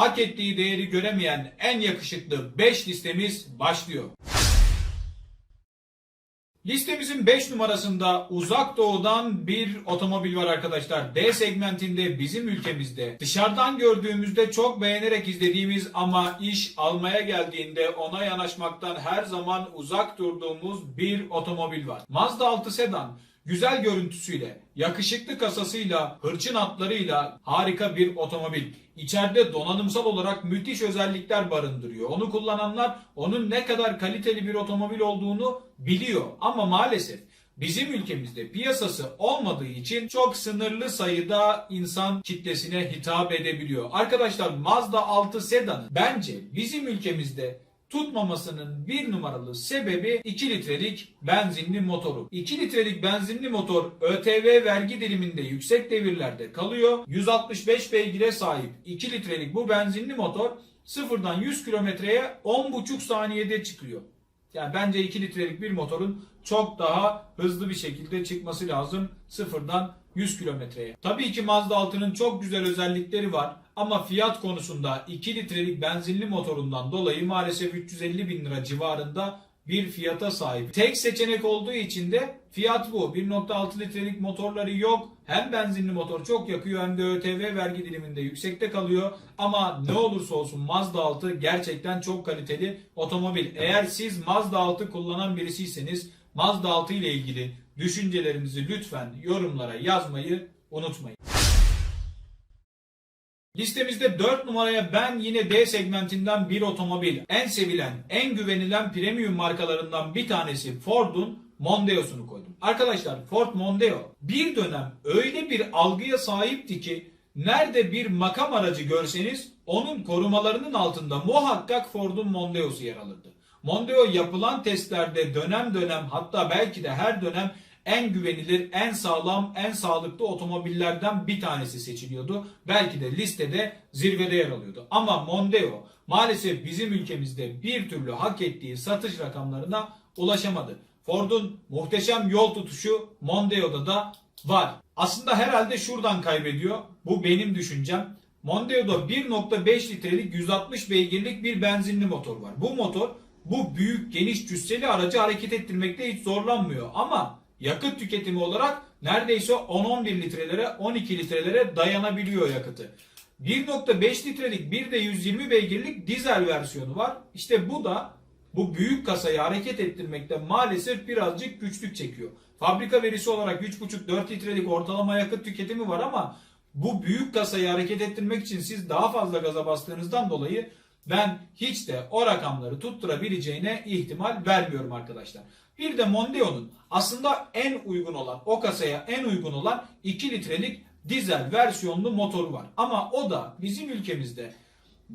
hak ettiği değeri göremeyen en yakışıklı 5 listemiz başlıyor. Listemizin 5 numarasında uzak doğudan bir otomobil var arkadaşlar. D segmentinde bizim ülkemizde dışarıdan gördüğümüzde çok beğenerek izlediğimiz ama iş almaya geldiğinde ona yanaşmaktan her zaman uzak durduğumuz bir otomobil var. Mazda 6 sedan güzel görüntüsüyle, yakışıklı kasasıyla, hırçın hatlarıyla harika bir otomobil. İçeride donanımsal olarak müthiş özellikler barındırıyor. Onu kullananlar onun ne kadar kaliteli bir otomobil olduğunu biliyor. Ama maalesef bizim ülkemizde piyasası olmadığı için çok sınırlı sayıda insan kitlesine hitap edebiliyor. Arkadaşlar Mazda 6 sedanı bence bizim ülkemizde tutmamasının bir numaralı sebebi 2 litrelik benzinli motoru. 2 litrelik benzinli motor ÖTV vergi diliminde yüksek devirlerde kalıyor. 165 beygire sahip 2 litrelik bu benzinli motor sıfırdan 100 kilometreye 10,5 saniyede çıkıyor. Yani bence 2 litrelik bir motorun çok daha hızlı bir şekilde çıkması lazım sıfırdan 100 kilometreye. Tabii ki Mazda 6'nın çok güzel özellikleri var ama fiyat konusunda 2 litrelik benzinli motorundan dolayı maalesef 350 bin lira civarında bir fiyata sahip. Tek seçenek olduğu için de fiyat bu. 1.6 litrelik motorları yok. Hem benzinli motor çok yakıyor hem de ÖTV vergi diliminde yüksekte kalıyor. Ama ne olursa olsun Mazda 6 gerçekten çok kaliteli otomobil. Eğer siz Mazda 6 kullanan birisiyseniz Mazda 6 ile ilgili düşüncelerinizi lütfen yorumlara yazmayı unutmayın. Listemizde 4 numaraya ben yine D segmentinden bir otomobil. En sevilen, en güvenilen premium markalarından bir tanesi Ford'un Mondeo'sunu koydum. Arkadaşlar Ford Mondeo bir dönem öyle bir algıya sahipti ki nerede bir makam aracı görseniz onun korumalarının altında muhakkak Ford'un Mondeo'su yer alırdı. Mondeo yapılan testlerde dönem dönem hatta belki de her dönem en güvenilir, en sağlam, en sağlıklı otomobillerden bir tanesi seçiliyordu. Belki de listede zirvede yer alıyordu. Ama Mondeo maalesef bizim ülkemizde bir türlü hak ettiği satış rakamlarına ulaşamadı. Ford'un muhteşem yol tutuşu Mondeo'da da var. Aslında herhalde şuradan kaybediyor. Bu benim düşüncem. Mondeo'da 1.5 litrelik 160 beygirlik bir benzinli motor var. Bu motor bu büyük geniş cüsseli aracı hareket ettirmekte hiç zorlanmıyor. Ama yakıt tüketimi olarak neredeyse 10-11 litrelere 12 litrelere dayanabiliyor yakıtı. 1.5 litrelik bir de 120 beygirlik dizel versiyonu var. İşte bu da bu büyük kasayı hareket ettirmekte maalesef birazcık güçlük çekiyor. Fabrika verisi olarak 3.5-4 litrelik ortalama yakıt tüketimi var ama bu büyük kasayı hareket ettirmek için siz daha fazla gaza bastığınızdan dolayı ben hiç de o rakamları tutturabileceğine ihtimal vermiyorum arkadaşlar. Bir de Mondeo'nun aslında en uygun olan o kasaya en uygun olan 2 litrelik dizel versiyonlu motoru var. Ama o da bizim ülkemizde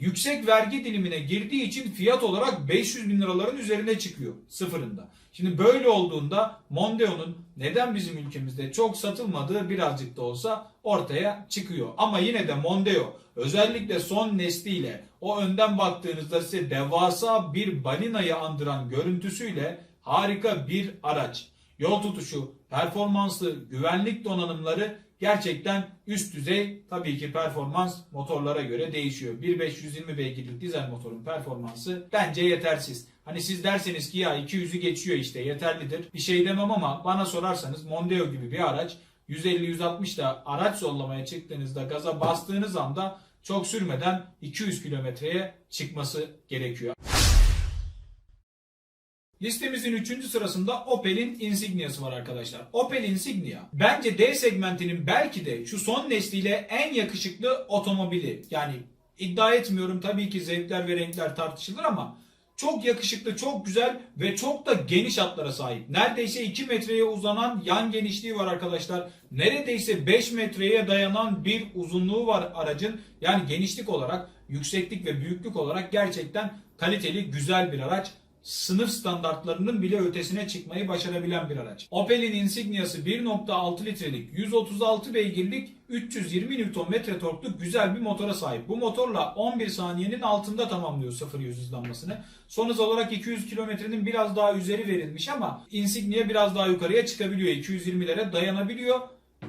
yüksek vergi dilimine girdiği için fiyat olarak 500 bin liraların üzerine çıkıyor sıfırında. Şimdi böyle olduğunda Mondeo'nun neden bizim ülkemizde çok satılmadığı birazcık da olsa ortaya çıkıyor. Ama yine de Mondeo özellikle son nesliyle o önden baktığınızda size devasa bir balinayı andıran görüntüsüyle harika bir araç. Yol tutuşu, performanslı, güvenlik donanımları gerçekten üst düzey. Tabii ki performans motorlara göre değişiyor. 1.520 beygirlik dizel motorun performansı bence yetersiz. Hani siz derseniz ki ya 200'ü geçiyor işte yeterlidir. Bir şey demem ama bana sorarsanız Mondeo gibi bir araç 150-160 da araç sollamaya çıktığınızda gaza bastığınız anda çok sürmeden 200 kilometreye çıkması gerekiyor. Listemizin 3. sırasında Opel'in Insignia'sı var arkadaşlar. Opel Insignia bence D segmentinin belki de şu son nesliyle en yakışıklı otomobili. Yani iddia etmiyorum tabii ki zevkler ve renkler tartışılır ama çok yakışıklı, çok güzel ve çok da geniş hatlara sahip. Neredeyse 2 metreye uzanan yan genişliği var arkadaşlar. Neredeyse 5 metreye dayanan bir uzunluğu var aracın. Yani genişlik olarak, yükseklik ve büyüklük olarak gerçekten kaliteli, güzel bir araç sınıf standartlarının bile ötesine çıkmayı başarabilen bir araç. Opel'in Insignia'sı 1.6 litrelik 136 beygirlik 320 Nm torkluk güzel bir motora sahip. Bu motorla 11 saniyenin altında tamamlıyor 0-100 hızlanmasını. Son hız olarak 200 kilometrenin biraz daha üzeri verilmiş ama Insignia biraz daha yukarıya çıkabiliyor. 220'lere dayanabiliyor.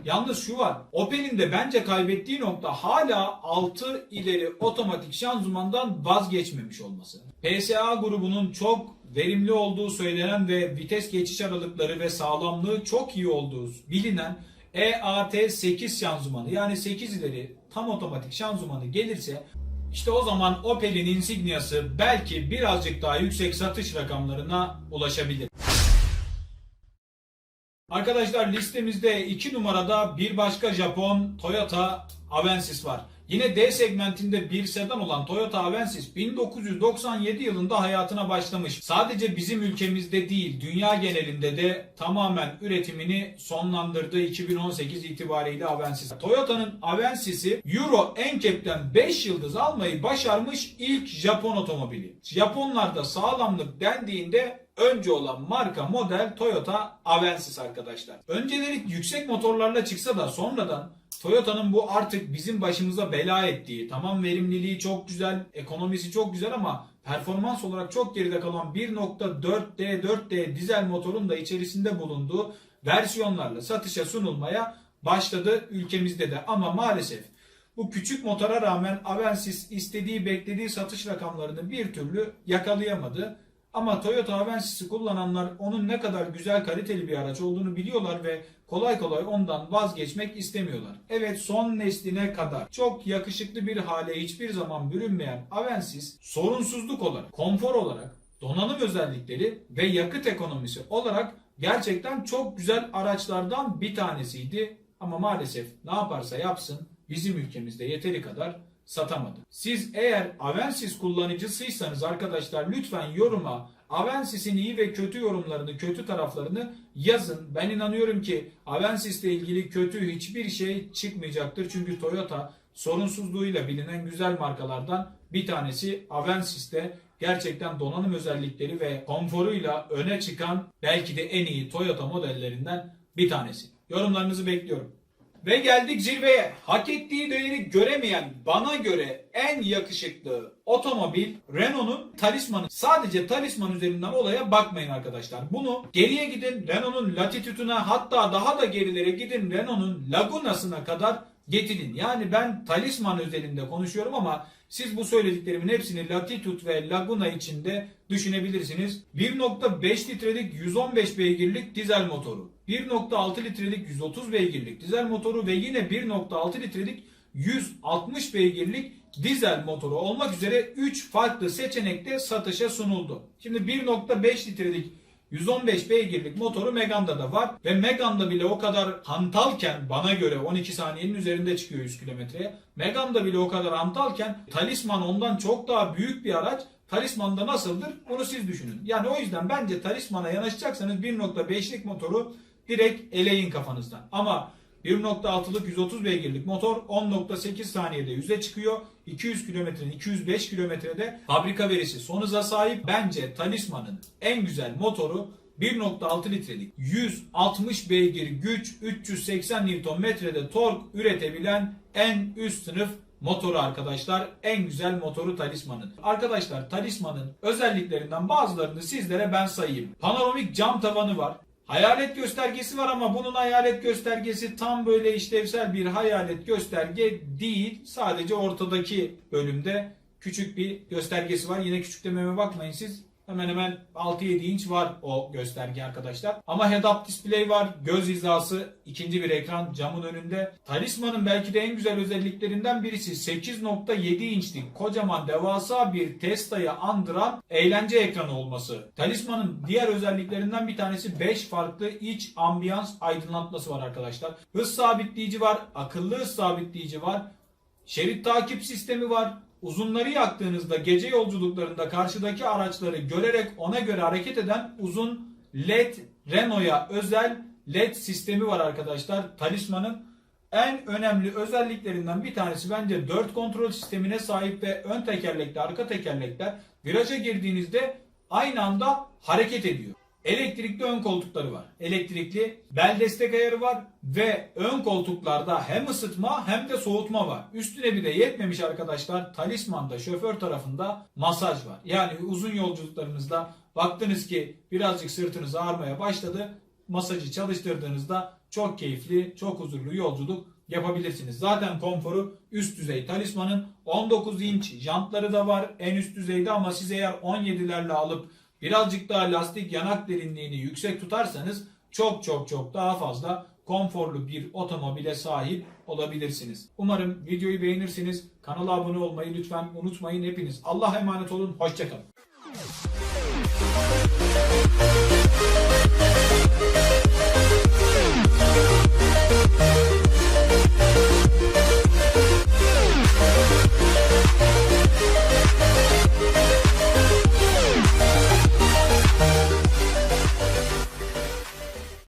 Yalnız şu var. Opel'in de bence kaybettiği nokta hala 6 ileri otomatik şanzımandan vazgeçmemiş olması. PSA grubunun çok verimli olduğu söylenen ve vites geçiş aralıkları ve sağlamlığı çok iyi olduğu bilinen E EAT8 şanzımanı yani 8 ileri tam otomatik şanzımanı gelirse işte o zaman Opel'in Insignia'sı belki birazcık daha yüksek satış rakamlarına ulaşabilir. Arkadaşlar listemizde 2 numarada bir başka Japon Toyota Avensis var. Yine D segmentinde bir sedan olan Toyota Avensis 1997 yılında hayatına başlamış. Sadece bizim ülkemizde değil dünya genelinde de tamamen üretimini sonlandırdığı 2018 itibariyle Avensis. Toyota'nın Avensis'i Euro NCAP'ten 5 yıldız almayı başarmış ilk Japon otomobili. Japonlarda sağlamlık dendiğinde önce olan marka model Toyota Avensis arkadaşlar. Önceleri yüksek motorlarla çıksa da sonradan Toyota'nın bu artık bizim başımıza bela ettiği, tamam verimliliği çok güzel, ekonomisi çok güzel ama performans olarak çok geride kalan 1.4D 4D dizel motorun da içerisinde bulunduğu versiyonlarla satışa sunulmaya başladı ülkemizde de. Ama maalesef bu küçük motora rağmen Avensis istediği beklediği satış rakamlarını bir türlü yakalayamadı. Ama Toyota Avensis'i kullananlar onun ne kadar güzel kaliteli bir araç olduğunu biliyorlar ve kolay kolay ondan vazgeçmek istemiyorlar. Evet son nesline kadar çok yakışıklı bir hale hiçbir zaman bürünmeyen Avensis sorunsuzluk olarak, konfor olarak, donanım özellikleri ve yakıt ekonomisi olarak gerçekten çok güzel araçlardan bir tanesiydi. Ama maalesef ne yaparsa yapsın bizim ülkemizde yeteri kadar satamadı. Siz eğer Avensis kullanıcısıysanız arkadaşlar lütfen yoruma Avensis'in iyi ve kötü yorumlarını, kötü taraflarını yazın. Ben inanıyorum ki Avensis ile ilgili kötü hiçbir şey çıkmayacaktır. Çünkü Toyota sorunsuzluğuyla bilinen güzel markalardan bir tanesi Avensis'te gerçekten donanım özellikleri ve konforuyla öne çıkan belki de en iyi Toyota modellerinden bir tanesi. Yorumlarınızı bekliyorum. Ve geldik zirveye. Hak ettiği değeri göremeyen bana göre en yakışıklı otomobil Renault'un talismanı. Sadece talisman üzerinden olaya bakmayın arkadaşlar. Bunu geriye gidin Renault'un Latitude'una hatta daha da gerilere gidin Renault'un Laguna'sına kadar getirin. Yani ben talisman özelinde konuşuyorum ama siz bu söylediklerimin hepsini Latitude ve Laguna içinde düşünebilirsiniz. 1.5 litrelik 115 beygirlik dizel motoru. 1.6 litrelik 130 beygirlik dizel motoru ve yine 1.6 litrelik 160 beygirlik dizel motoru olmak üzere 3 farklı seçenekte satışa sunuldu. Şimdi 1.5 litrelik 115 beygirlik motoru Megane'da da var ve Megane'da bile o kadar hantalken bana göre 12 saniyenin üzerinde çıkıyor 100 kilometreye. Megane'da bile o kadar hantalken Talisman ondan çok daha büyük bir araç. Talisman'da nasıldır? Bunu siz düşünün. Yani o yüzden bence Talisman'a yanaşacaksanız 1.5'lik motoru direkt eleyin kafanızdan. Ama 1.6'lık 130 beygirlik motor 10.8 saniyede 100'e çıkıyor. 200 kilometrenin 205 kilometrede fabrika verisi son hıza sahip. Bence Talisman'ın en güzel motoru 1.6 litrelik 160 beygir güç 380 Nm'de tork üretebilen en üst sınıf motoru arkadaşlar. En güzel motoru Talisman'ın. Arkadaşlar Talisman'ın özelliklerinden bazılarını sizlere ben sayayım. Panoramik cam tavanı var. Hayalet göstergesi var ama bunun hayalet göstergesi tam böyle işlevsel bir hayalet gösterge değil. Sadece ortadaki bölümde küçük bir göstergesi var. Yine küçük dememe bakmayın siz. Hemen hemen 6-7 inç var o gösterge arkadaşlar. Ama head-up display var. Göz hizası ikinci bir ekran camın önünde. Talisman'ın belki de en güzel özelliklerinden birisi 8.7 inçlik kocaman devasa bir Tesla'yı andıran eğlence ekranı olması. Talisman'ın diğer özelliklerinden bir tanesi 5 farklı iç ambiyans aydınlatması var arkadaşlar. Hız sabitleyici var, akıllı hız sabitleyici var. Şerit takip sistemi var. Uzunları yaktığınızda gece yolculuklarında karşıdaki araçları görerek ona göre hareket eden uzun LED Renault'a özel LED sistemi var arkadaşlar. Talisman'ın en önemli özelliklerinden bir tanesi bence 4 kontrol sistemine sahip ve ön tekerlekle arka tekerlekler viraja girdiğinizde aynı anda hareket ediyor. Elektrikli ön koltukları var. Elektrikli bel destek ayarı var ve ön koltuklarda hem ısıtma hem de soğutma var. Üstüne bir de yetmemiş arkadaşlar Talisman'da şoför tarafında masaj var. Yani uzun yolculuklarınızda baktınız ki birazcık sırtınız ağrımaya başladı. Masajı çalıştırdığınızda çok keyifli, çok huzurlu yolculuk yapabilirsiniz. Zaten konforu üst düzey. Talisman'ın 19 inç jantları da var en üst düzeyde ama siz eğer 17'lerle alıp birazcık daha lastik yanak derinliğini yüksek tutarsanız çok çok çok daha fazla konforlu bir otomobile sahip olabilirsiniz. Umarım videoyu beğenirsiniz. Kanala abone olmayı lütfen unutmayın hepiniz. Allah'a emanet olun. Hoşçakalın.